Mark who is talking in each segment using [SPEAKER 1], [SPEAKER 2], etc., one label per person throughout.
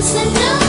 [SPEAKER 1] close
[SPEAKER 2] enough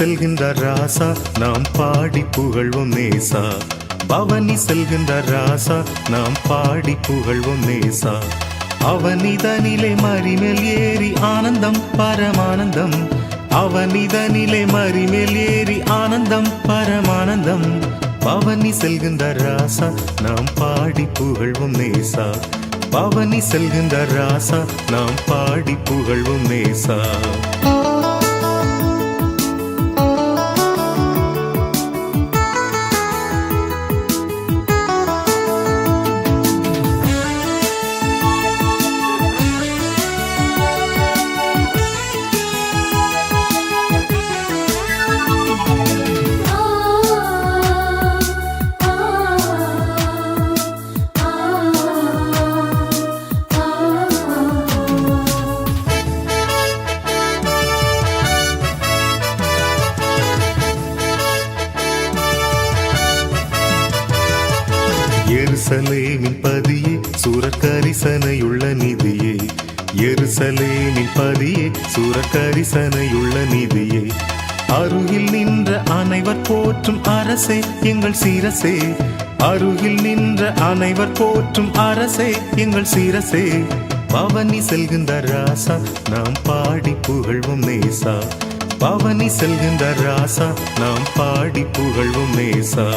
[SPEAKER 2] செல்கின்ற ராசா நாம் பாடி புகழ்வோம் நேசா. பவனி செல்கின்ற ராசா நாம் பாடி புகழ்வோம் நேசா. அவனிதனிலே மறிமேல் ஏறி ஆனந்தம் பரமானந்தம். அவனிதனிலே மறிமேல் ஏறி ஆனந்தம் பரமானந்தம்.
[SPEAKER 3] பவனி செல்கின்ற ராசா நாம் பாடி புகழ்வோம் நேசா. பவனி செல்கின்ற ராசா நாம் பாடி புகழ்வோம் நேசா. எருசலேமின் பதியே சுரக்கரிசனையுள்ள நிதியே. அருகில் நின்ற அனைவர் போற்றும் அரசே எங்கள் சீரசே. அருகில் நின்ற அனைவர் போற்றும் அரசே எங்கள் சீரசே. பவனி செல்கின்ற ராசா நாம் பாடி புகழ்வும் நேசா. பவனி செல்கின்ற ராசா நாம் பாடி புகழ்வும் நேசா.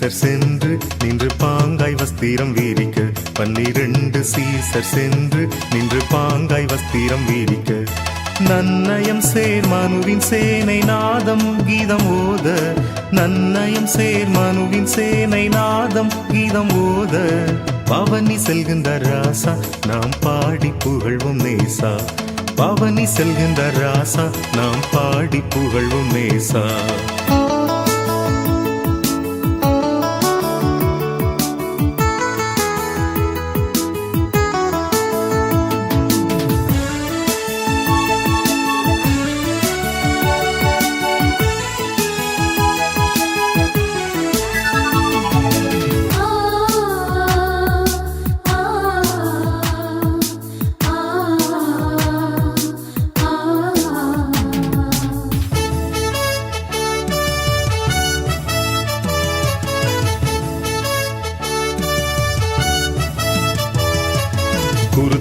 [SPEAKER 3] சீசர் சென்று நின்று பாங்காய் வஸ்திரம் வீரிக்க. பன்னிரண்டு சீசர் சென்று நின்று பாங்காய் வஸ்திரம் வீரிக்க. நன்னயம் சேர் மனுவின் சேனை நாதம் கீதம் ஓத. நன்னயம் சேர் மனுவின் சேனை நாதம் கீதம் ஓத. பவனி செல்கின்ற ராசா நாம் பாடி புகழ்வும் நேசா. பவனி செல்கின்ற ராசா நாம் பாடி புகழ்வும் நேசா.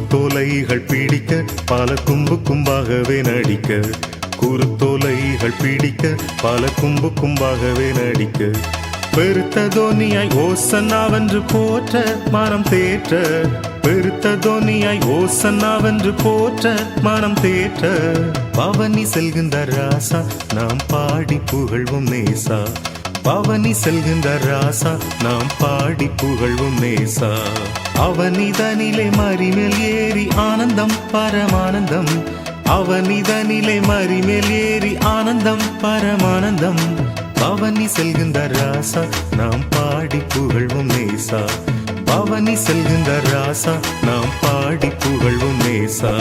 [SPEAKER 3] குறுத்தோலைகள் பிடிக்க பல கும்பு கும்பாகவே நடிக்க. குறுத்தோலைகள் பிடிக்க பல கும்பு கும்பாகவே நடிக்க. பெருத்த தோனியாய் ஓசன்னாவென்று போற்ற மனம் தேற்ற. பெருத்த தோனியாய் ஓசன்னாவென்று போற்ற மனம் தேற்ற. பவனி செல்கின்ற ராசா நாம் பாடி புகழ்வும் நேசா. பவனி செல்கின்ற ராசா நாம் பாடி புகழ்வும் நேசா. அவனிதனிலே மறிமேல் ஏறி ஆனந்தம் பரமானந்தம். அவனிதனிலே மறிமேல் ஏறி ஆனந்தம் பரமானந்தம். பவனி செல்கின்ற ராசா நாம் பாடி புகழ்வும் நேசா. பவனி செல்கின்ற ராசா நாம் பாடி புகழ்வும் நேசா.